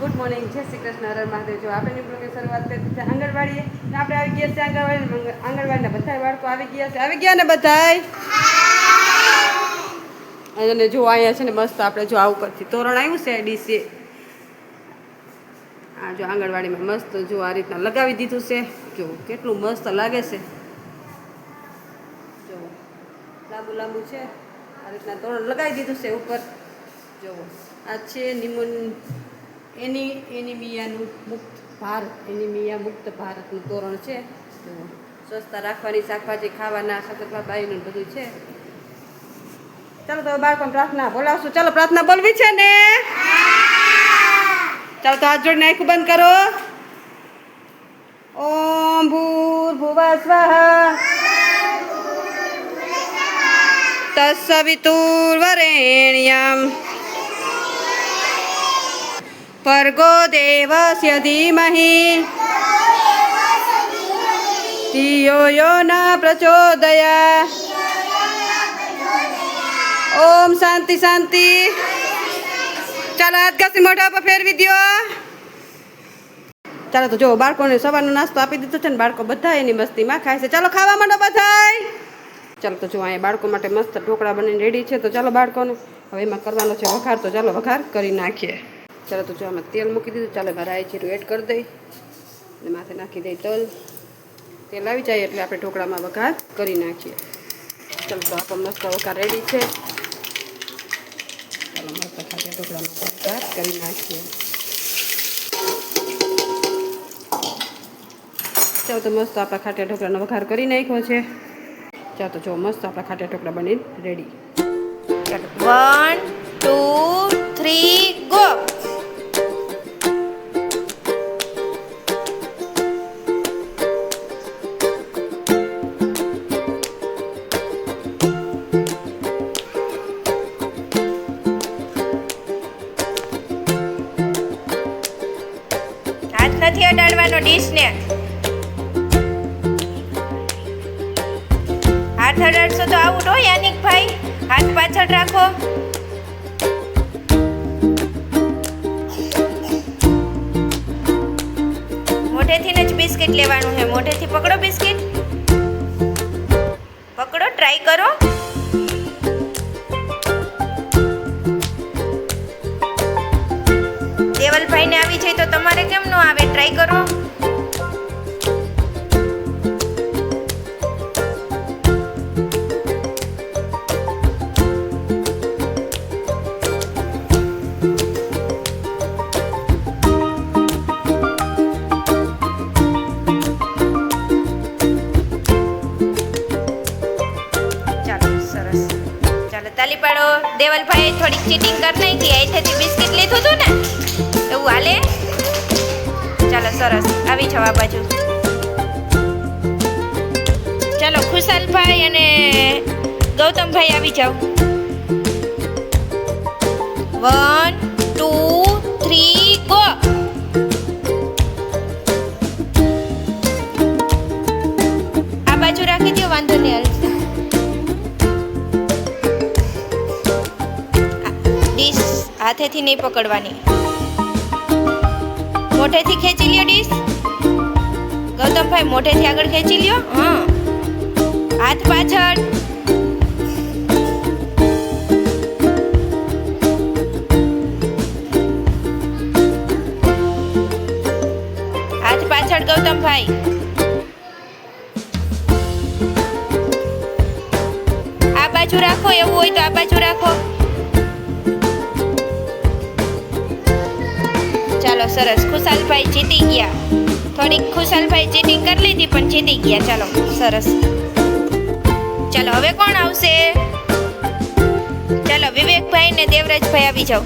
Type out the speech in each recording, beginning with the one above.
Good morning જય શ્રી કૃષ્ણ. હરણ મહાદેવ. જો આપણે બ્લોગની શરૂઆત કરી છે આંગણવાડીએ આપણે આવી ગયા છે આંગણવાડી આંગણવાડીના બધા બાળકો આવી ગયા છે. આવી ગયા ને બધાય? અને જો અહીંયા છે ને મસ્ત આપણે જો આવું કરતી તોરણ આવ્યું છે ડીસી. આ જો આંગણવાડીમાં મસ્ત જો આ રીતના લગાવી દીધું છે. જો કેટલું મસ્ત લાગે છે. જો લાંબુ લાંબુ છે. આ રીતના તોરણ લગાવી દીધું છે ઉપર. જો આ છે નિમોન એની એની મિયાનું મુક્ત ભારત એની મિયા મુક્ત ભારતનું તોરણ છે. સ્વચ્છતા રાખવાની, શાકભાજી ખાવાના સકરભાઈનું બધું છે. ચાલો તો બાળકોને પ્રાર્થના બોલાવશું. ચાલો પ્રાર્થના બોલવી છે ને? ચાલો તો હાથ જોડીને આંખું બંધ કરો. ઓમ ભૂર ભુવા સ્વાહા. તત્સવિતુર્વરેણ્યમ ભર્ગો દેવસ્ય ધીમહિ. ધિયો યો ન પ્રચોદયા. ઓમ શાંતિ શાંતિ. ચાલો હાથ ઘસી મોઢા પર ફેરવી દ્યો. ચાલો તો જો બાળકોને સવારનો નાસ્તો આપી દીધો છે ને બાળકો બધા એની મસ્તીમાં ખાય છે. ચાલો ખાવા માંડો બધાય. ચાલો તો જો અહીંયા બાળકો માટે મસ્ત ઢોકળા બનીને રેડી છે. તો ચાલો બાળકોને, હવે એમાં કરવાનો છે વઘાર. તો ચાલો વઘાર કરી નાખીએ. ચાલો તો જો આમાં તેલ મૂકી દીધું, ચાલો એમાં રાઈ જીરું એડ કરી દઈ. અને માથે નાખી દઈ તલ. તેલ આવી જાય એટલે આપણે ઢોકળામાં વઘાર કરી નાખીએ. ચાલો તો આપણો મસ્ત વઘાર રેડી છે. ચાલો મસ્ત ખાતે ઢોકળામાં વઘાર કરી નાખીએ. ચાલો તો મસ્ત આપણા ખાટિયા ઢોકળાનો વઘાર કરી નાખ્યો છે. ચાલો તો જો મસ્ત આપણા ખાટિયા ઢોકળા બની રેડી વન ટુ થ્રી ડીશને હાથ અડાડશો તો આવું નો યાનિક ભાઈ. હાથ પાછળ રાખો. મોઢેથી જ બિસ્કિટ લેવાનું છે. મોઢેથી પકડો બિસ્કિટ. પકડો ટ્રાય કરો. દેવલભાઈને આવી જાય તો તમારે કેમ નો આવે? ટ્રાય કરો. ચાલો તાલી પાડો. દેવલભાઈ થોડીક ચીટિંગ કરી નાખી અહીંથી બિસ્કિટ લીધું હતું ને? એવું હાલે? ચાલો સરસ, આવી જાવ બાજુ. ચાલો ખુશાલભાઈ અને ગૌતમભાઈ આવી જાવ વન હાથેથી નહીં પકડવાની. મોઢેથી ખેંચી લ્યો ડીશ. ગૌતમભાઈ મોઢેથી આગળ ખેંચી લ્યો. હા. હાથ પાછળ. હાથ પાછળ ગૌતમભાઈ. આ બાજુ રાખો એવું હોય તો આ બાજુ રાખો. સરસ ખુશાલભાઈ જીતી ગયા. થોડીક ખુશાલભાઈ ચીટિંગ કરી લીધી, પણ જીતી ગયા. ચાલો, સરસ. ચાલો, હવે કોણ આવશે? ચાલો, વિવેકભાઈ ને દેવરાજભાઈ આવી જાઓ.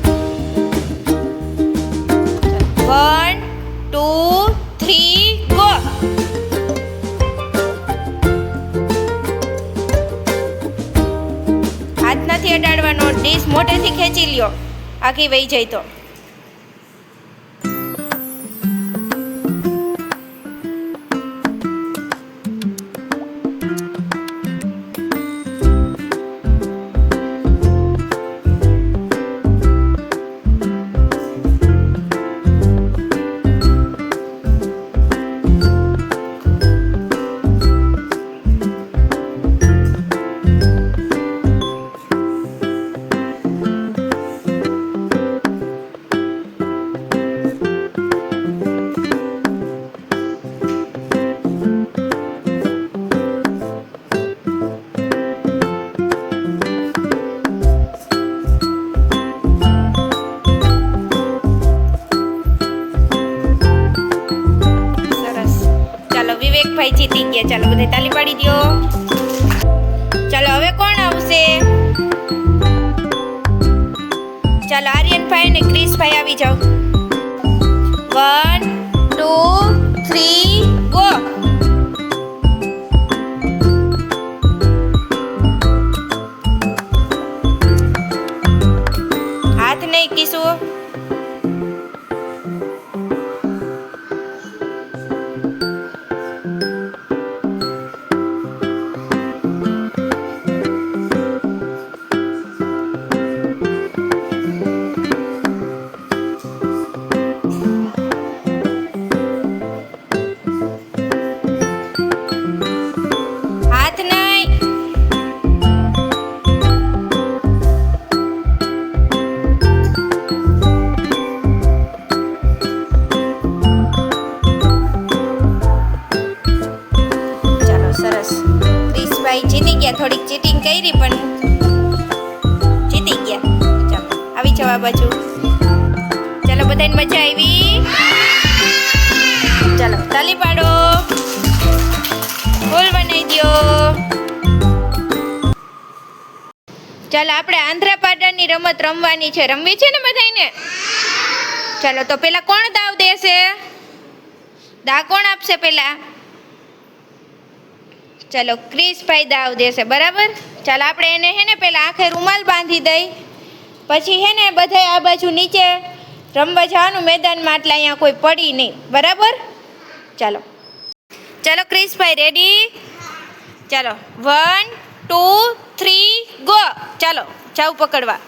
One, two, three, go. હાથ નથી અડાડવાનો, ડીશ મોટેથી ખેંચી લ્યો. આખી વહી જાય તો. આર્યનભાઈ અને ક્રિશભાઈ આવી જાઓ. One two three go. હાથ નહીં કીશું આ બાજુ. ચાલો બધાને મજા આવી. ચાલો, તાલી પાડો. ફૂલ બનાવી દો ચાલો, આપણે આંધ્રપાડાની રમત રમવાની છે. રમવી છે ને બધાને ચાલો, તો પેલા કોણ દાવ દેશે? દા કોણ આપશે પેલા? ચાલો, ક્રિશભાઈ દાવ દેશે, બરાબર? ચાલો, આપણે એને હે ને પેલા આખે રૂમાલ બાંધી દઈ. પછી હે ને બધાય આ બાજુ નીચે રમવા જવાનું મેદાનમાં એટલે અહીંયા કોઈ પડી નહીં. બરાબર? ચાલો. ચાલો, ક્રિશભાઈ રેડી ચાલો. વન ટુ થ્રી ગો ચાલો, જાવ પકડવા.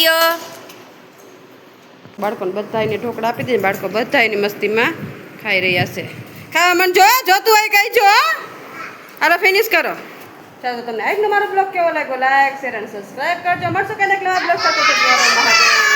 દ્યો બાળકોને બધાને ઢોકળા આપી દે બાળકો બધા એની મસ્તીમાં ખાઈ રહ્યા છે. ખાવા મને જો, જોતું હોય કઈ જો હાલો ફિનિશ કરો. ચાલો તમને આજનો મારો બ્લોગ કેવો લાગ્યો? લાઈક શેર અને સબસ્ક્રાઈબ કરજો. મળશો કે નકલા બ્લોગ સાથે.